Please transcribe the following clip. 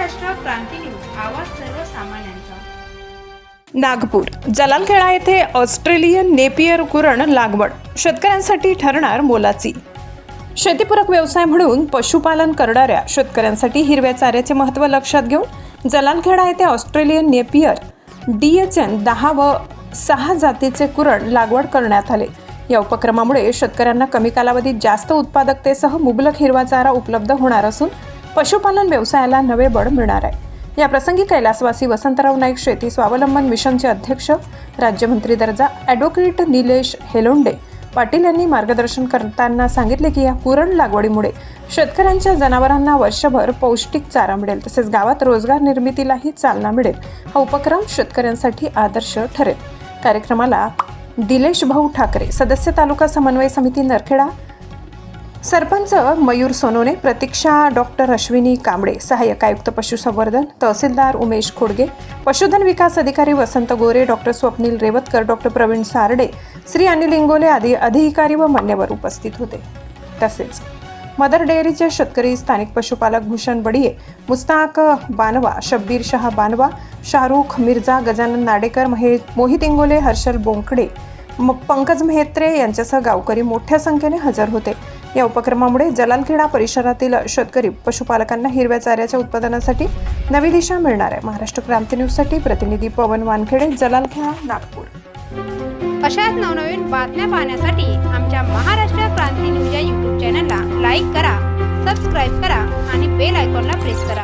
क्रांती news आवाज सर्वसामान्यांचा. नागपूर जलालखेडा येथे ऑस्ट्रेलियन नेपियर कुरण लागवड. शेतकऱ्यांसाठी ठरणार मोलाची. शेतीपूरक व्यवसाय म्हणून पशुपालन करणाऱ्या शेतकऱ्यांसाठी हिरव्या चाऱ्याचे महत्त्व लक्षात घेऊन जलालखेडा येथे Australian Napier D H N दहा व सहा जातीचे कुरण लागवड करण्यात आले. या उपक्रमामुळे शेतकऱ्यांना कमी कालावधीत जास्त उत्पादकतेसह मुबलक हिरवा चारा उपलब्ध होणार असून पशुपालन व्यवसायाला नवे बळ मिळणार आहे. या प्रसंगी कैलासवासी वसंतराव नाईक शेती स्वावलंबन मिशनचे अध्यक्ष राज्यमंत्री दर्जा ॲडव्होकेट निलेश हेलोंडे पाटील यांनी मार्गदर्शन करताना सांगितले की या पुरण लागवडीमुळे शेतकऱ्यांच्या जनावरांना वर्षभर पौष्टिक चारा मिळेल तसेच गावात रोजगार निर्मितीलाही चालना मिळेल हा उपक्रम शेतकऱ्यांसाठी आदर्श ठरेल. कार्यक्रमाला दिलेश भाऊ ठाकरे सदस्य तालुका समन्वय समिती नरखेडा सरपंच मयूर सोनोने प्रतीक्षा डॉक्टर अश्विनी कांबळे सहाय्यक आयुक्त पशुसंवर्धन तहसीलदार उमेश खोडगे पशुधन विकास अधिकारी वसंत गोरे डॉक्टर स्वप्नील रेवतकर डॉक्टर प्रवीण सारडे श्री अनिल इंगोले आदी अधिकारी व मान्यवर उपस्थित होते. तसेच मदर डेअरीचे शेतकरी स्थानिक पशुपालक भूषण बडिये मुस्ताक बानवा शब्बीर शाह बानवा शाहरुख मिर्झा गजानन नाडेकर महे मोहित इंगोले हर्षल बोंकडे पंकज मेहत्रे यांच्यासह गावकरी मोठ्या संख्येने हजर होते. या उपक्रमामुळे जलालखेडा परिसरातील शेतकरी पशुपालकांना हिरव्या चाऱ्याच्या उत्पादनासाठी नवी दिशा मिळणार आहे. महाराष्ट्र क्रांती न्यूजसाठी प्रतिनिधी पवन वानखेडे जलालखेडा नागपूर. अशाच नवनवीन बातम्या पाहण्यासाठी आमच्या महाराष्ट्र क्रांती न्यूज या यूट्यूब चॅनलला लाईक करा सबस्क्राईब करा आणि बेल आयकॉनला प्रेस करा.